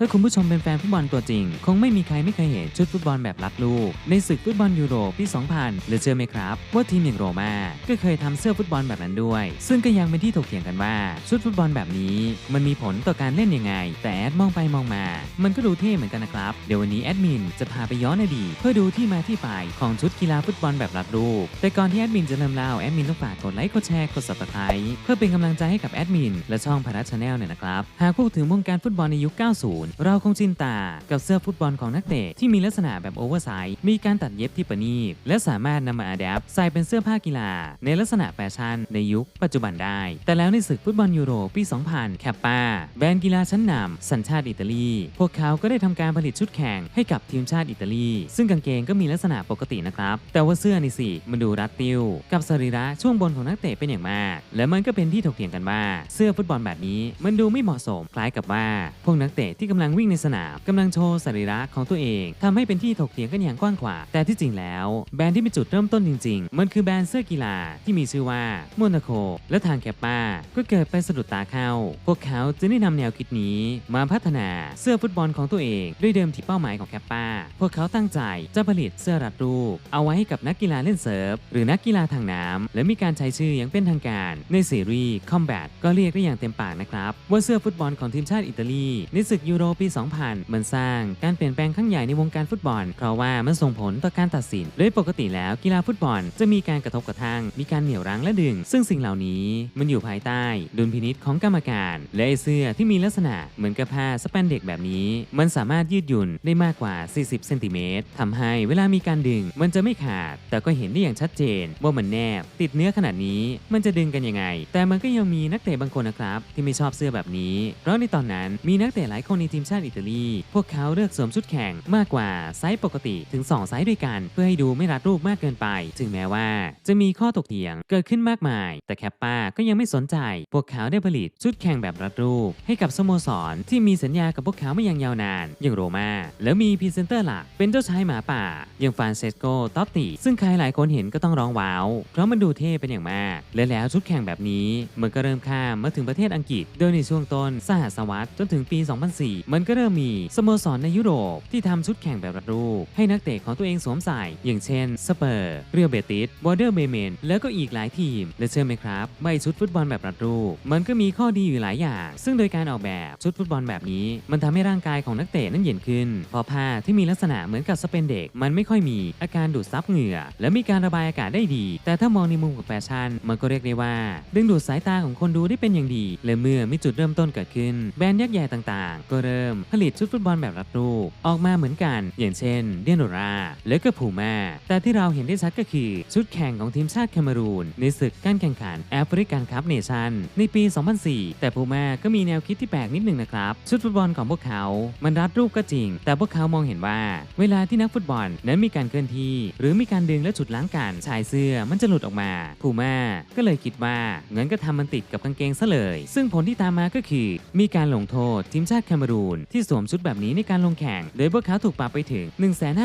ถ้าคุณผู้ชมเป็นแฟนฟุตบอลตัวจริง คงไม่มีใครไม่เคยเห็นชุดฟุตบอลแบบรัดลูก ในศึกฟุตบอลยูโรปี 2000 หรือเชื่อไหมครับ ว่าทีมอย่างโรม่าก็เคยทำเสื้อฟุตบอลแบบนั้นด้วย ซึ่งก็ยังเป็นที่ถกเถียงกันว่า ชุดฟุตบอลแบบนี้ มันมีผลต่อการเล่นยังไง แต่แอดมองไปมองมา มันก็ดูเท่เหมือนกันนะครับ เดี๋ยววันนี้แอดมินจะพาไปย้อนอดีตเพื่อดูที่มาที่ไปของชุดกีฬาฟุตบอลแบบรัดรูปแต่ก่อนที่แอดมินจะเริ่มเล่าแอดมินต้องฝากกดไลค์กดแชร์กด subscribe เพื่อเป็นกำลังใจให้กับแอดมินและช่องพารัชแนลเนี่ยนะครับหากพูดถึงวงการฟุตบอลในยุค 90เราคงจินตากับเสื้อฟุตบอลของนักเตะที่มีลักษณะแบบโอเวอร์ไซส์มีการตัดเย็บที่ประณีตและสามารถนำมาอัดแอปใส่เป็นเสื้อผ้ากีฬา ในลักษณะแฟชั่นในยุคปัจจุบันได้ แต่แล้วในศึกฟุตบอลยูโรปี 2000 แคปปาแบรนด์กีฬาชั้นนำสัญชาติอิตาลี พวกเขาก็ได้ทำการผลิตชุดแข่งให้กับทีมชาติอิตาลี ซึ่งกางเกงก็มีลักษณะปกตินะครับ แต่ว่าเสื้อนี่สิมันดูรัดติ้ว กับสรีระช่วงบนของนักเตะเป็นอย่างมาก และมันก็เป็นที่ถกเถียงกันว่าเสื้อฟุตบอลแบบนี้มันดูไม่เหมาะสมคล้ายกับว่าพวกนักเตะที่กำลังวิ่งในสนามกำลังโชว์สรีระของตัวเองทำให้เป็นที่ถกเถียงกันอย่างกว้างขวางแต่ที่จริงแล้วแบรนด์ที่เป็นจุดเริ่มต้นจริง ๆ มันคือแบรนด์เสื้อกีฬาที่มีชื่อว่าโมนาโคและทางแคปปาก็เกิดไปสะดุดตาเข้า พวกเขาจึงได้นำแนวคิดนี้มาพัฒนาเสื้อฟุตบอลของตัวเองด้วยเดิมที่เป้าหมายของแคปปาพวกเขาตั้งใจจะผลิตเสื้อรัดรูป เอาไว้ให้กับนักกีฬาเล่นเซิร์ฟ หรือนักกีฬาทางน้ำและมีการใช้ชื่ออย่างเป็นทางการในซีรีส์ Combat ก็เรียกได้อย่างเต็มปากนะครับว่าเสื้อฟุตบอลของทีมชาติอิตาลีในศึกยูโรปี 2000 มันสร้างการเปลี่ยนแปลงครั้งใหญ่ในวงการฟุตบอล เพราะว่ามันส่งผลต่อการตัดสิน โดยปกติแล้วกีฬาฟุตบอลจะมีการกระทบกระทั่ง มีการเหนี่ยวรั้งและดึง ซึ่งสิ่งเหล่านี้มันอยู่ภายใต้ดุลพินิษของกรรมการ และไอเสื้อที่มีลักษณะเหมือนกับผ้าสแปนเด็กแบบนี้ มันสามารถยืดหยุ่นได้มากกว่า 40 เซนติเมตรทำให้เวลามีการดึง มันจะไม่ขาด แต่ก็เห็นได้อย่างชัดเจน ว่ามันแนบ ติดเนื้อขนาดนี้มันจะดึงกันยังไง แต่มันก็ยังมีนักเตะบางคนนะครับที่ไม่ชอบเสื้อแบบนี้เพราะในตอนนั้นมีนักเตะหลายคนในทีมชาติอิตาลี พวกเขาเลือกสวมชุดแข่งมากกว่าไซส์ปกติถึง 2 ไซส์ด้วยกัน เพื่อให้ดูไม่รัดรูปมากเกินไป ถึงแม้ว่าจะมีข้อตกเถียงเกิดขึ้นมากมาย แต่แคปป้าก็ยังไม่สนใจ พวกเขาได้ผลิตชุดแข่งแบบรัดรูป ให้กับสโมสรที่มีสัญญากับพวกเขามาอย่างยาวนาน อย่างโรม่าแล้วมีพรีเซนเตอร์หลักเป็นเจ้าชายหมาป่า อย่างฟรานเซสโกตอตติซึ่งใครหลายคนเห็นก็ต้องร้องว้าว เพราะมันดูเท่เป็นอย่างมาก และแล้วชุดแข่งแบบนี้มันก็เริ่มข้ามมาถึงประเทศอังกฤษ โดยในช่วงต้นสหัสวรรษจนถึงปี 2004มันก็เริ่มมีสโมสรในยุโรปที่ทำชุดแข่งแบบรัดรูป ให้นักเตะของตัวเองสวมใส่ อย่างเช่นสเปอร์เรียลเบติสวอเดอร์เบเมนแล้วก็อีกหลายทีม และเชื่อไหมครับใบชุดฟุตบอลแบบรัดรูป มันก็มีข้อดีอยู่หลายอย่าง ซึ่งโดยการออกแบบชุดฟุตบอลแบบนี้ มันทำให้ร่างกายของนักเตะนั้นเย็นขึ้นเพราะผ้าที่มีลักษณะเหมือนกับสเปนเด็ก มันไม่ค่อยมีอาการดูดซับเหงื่อ และมีการระบายอากาศได้ดี แต่ถ้ามองในมุมของแฟชั่น มันก็เรียกได้ว่า ดึงดูดสายตาของคนดูได้เป็นอย่างดี และเมื่อมีจุดเริ่มต้นเกิดขึ้นแบรนด์ยักษ์ใหญ่ต่างๆ ก็เริ่มผลิตชุดฟุตบอลแบบรัดรูปออกมาเหมือนกัน อย่างเช่น เดียโนรา และก็พูม่าแต่ที่เราเห็นได้ชัดก็คือชุดแข่งของทีมชาติแคเมรูน ในศึกการแข่งขันแอฟริกันคัพเนชั่นในปี 2004 แต่พูม่าก็มีแนวคิดที่แปลกนิดหนึ่งนะครับ ชุดฟุตบอลของพวกเขามันรัดรูปก็จริง แต่พวกเขามองเห็นว่า เวลาที่นักฟุตบอลนั้นมีการเคลื่อนที่ หรือมีการดึงและฉุดล้างกันชายเสื้อมันจะหลุดออกมาพูม่าก็เลยคิดว่างั้นก็ทำมันติดกับกางเกงซะเลย ซึ่งผลที่ตามมาก็คือ มีการลงโทษทีมชาติแคเมรูนที่สวมชุดแบบนี้ในการลงแข่ง โดยพวกเขาถูกปรับไปถึง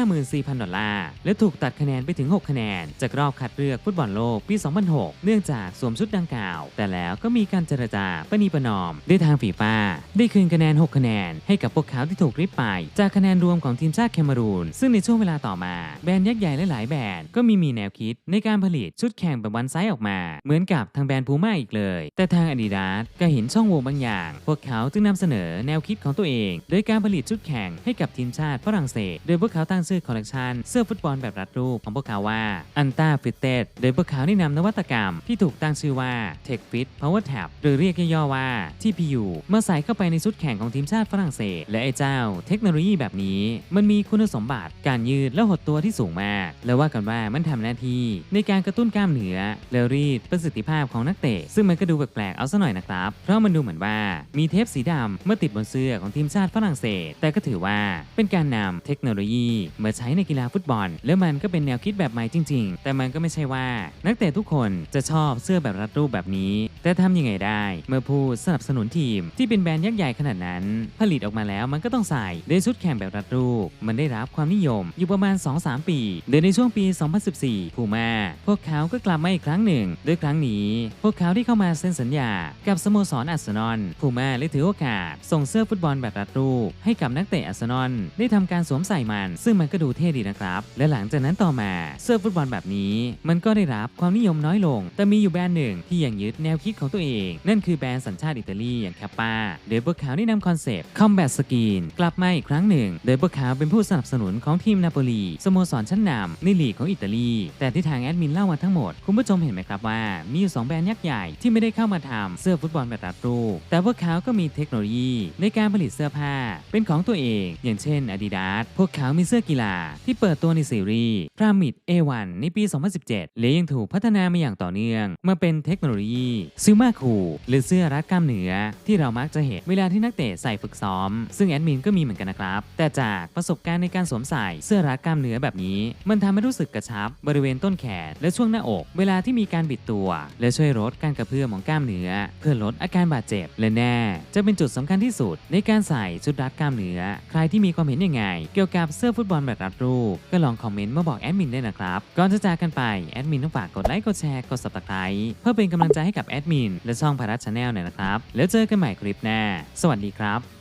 154,000 ดอลลาร์ และถูกตัดคะแนนไปถึง 6 คะแนน จากรอบคัดเลือกฟุตบอลโลกปี 2006 เนื่องจากสวมชุดดังกล่าว แต่แล้วก็มีการเจรจาประนีประนอมด้วยทางฟีฟ่าได้คืนคะแนน 6 คะแนน ให้กับพวกเขาที่ถูกริบไป จากคะแนนรวมของทีมชาติแคเมรูน ซึ่งในช่วงเวลาต่อมา แบรนด์ยักษ์ใหญ่หลายๆแบรนด์ก็มีมีแนวคิดในการผลิตชุดแข่งแบบวันไซส์ออกมา เหมือนกับทางแบรนด์พูม่าอีกเลย แต่ทางอาดิดาสก็เห็นช่องโหว่บางอย่าง พวกเขาจึงนำเสนอแนวคิดของตัวเอง โดยการผลิตชุดแข่งให้กับทีมชาติฝรั่งเศส โดยพวกเขาตั้งชื่อคอลเลกชันเสื้อฟุตบอลแบบรัดรูปของพวกเขาว่าอันต้าฟิตเต็ดโดยพวกเขาได้นำนวัตกรรมที่ถูกตั้งชื่อว่า Tech Fit Power Tab หรือเรียกย่อๆว่า TPU มาใส่เข้าไปในชุดแข่งของทีมชาติฝรั่งเศส และไอ้เจ้า เทคโนโลยีแบบนี้ มันมีคุณสมบัติการยืดและหดตัวที่สูงมาก และว่ากันว่ามันทำหน้าที่ ในการกระตุ้นกล้ามเนื้อและรีดประสิทธิภาพของนักเตะ ซึ่งมันก็ดูแปลกๆเอาซะหน่อยนะครับ เพราะมันดูเหมือนว่ามีเทปสีดำมาติดบนเสื้อของทีมชาติฝรั่งเศส แต่ก็ถือว่าเป็นการนำเทคโนโลยีมาใช้ในกีฬาฟุตบอล แล้วมันก็เป็นแนวคิดแบบใหม่จริง ๆ แต่มันก็ไม่ใช่ว่า นักเตะทุกคนจะชอบเสื้อแบบรัดรูปแบบนี้ แต่ทำยังไงได้ เมื่อผู้สนับสนุนทีม ที่เป็นแบรนด์ยักษ์ใหญ่ขนาดนั้น ผลิตออกมาแล้วมันก็ต้องใส่ในชุดแข่งแบบรัดรูป มันได้รับความนิยมอยู่ประมาณ 2-3 ปีโดยในช่วงปี 2014พูม่าพวกเขาก็กลับมาอีกครั้งหนึ่งโดยครั้งนี้ พวกเขาที่เข้ามาเซ็นสัญญา กับสโมสรอาร์เซนอลพูม่าเลยถือโอกาสส่งเสื้อฟุตบอลแบบรัดรูป ให้กับนักเตะอาร์เซนอลได้ทำการสวมใส่มัน ซึ่งมันก็ดูเท่ดีนะครับ และหลังจากนั้นต่อมาเสื้อฟุตบอลแบบนี้ มันก็ได้รับความนิยมน้อยลง แต่มีอยู่แบรนด์หนึ่งที่ยังยึดแนวคิดของตัวเอง นั่นคือแบรนด์สัญชาติอิตาลีอย่างแคปปาโดยพวกเขาได้นำคอนเซปต์ Combat Skin กลับมาอีกครั้งหนึ่ง โดยพวกเขาเป็นผู้สนับสนุนของทีมนาโปลีสโมสรชั้นนำในลีกของอิตาลี แต่ที่ทางแอดมินเล่ามาทั้งหมด คุณผู้ชมเห็นไหมครับว่า มีอยู่สองแบรนด์ยักษ์ใหญ่ที่ไม่ได้เข้ามาทำเสื้อฟุตบอลแบบรัดรูปแต่พวกเขาก็มีเทคโนโลยีในการผลิตเสื้อผ้า เป็นของตัวเอง อย่างเช่น Adidas พวกเขามีเสื้อกีฬา ที่เปิดตัวในซีรีส์ Pyramid A1 ในปี 2017 และยังถูกพัฒนามาอย่างต่อเนื่องมาเป็นเทคโนโลยีซิมาคูหรือเสื้อรัดกล้ามเนื้อ ที่เรามักจะเห็นเวลาที่นักเตะใส่ฝึกซ้อม ซึ่งแอดมินก็มีเหมือนกันนะครับ แต่จากประสบการณ์ในการสวมใส่เสื้อรัดกล้ามเนื้อแบบนี้ มันทำให้รู้สึกกระชับบริเวณต้นแขนและช่วงหน้าอก เวลาที่มีการบิดตัว และช่วยลดการกระเพื่อมของกล้ามเนื้อ เพื่อลดอาการบาดเจ็บและแน่ จะเป็นจุดสำคัญที่สุดในการใส่ชุดรัดกล้ามเนื้อ ใครที่มีความเห็นยังไง เกี่ยวกับเสื้อฟุตบอลแบบรัดรูป ก็ลองคอมเมนต์มาบอกแอดมินได้นะครับ ก่อนจะจากกันไป แอดมินต้องฝากกดไลค์กดแชร์กดสับตะไคร้เพื่อเป็นกำลังใจให้กับแอดมินและช่องพารัชชาแนลหน่อยนะครับ แล้วเจอกันใหม่คลิปหน้า สวัสดีครับ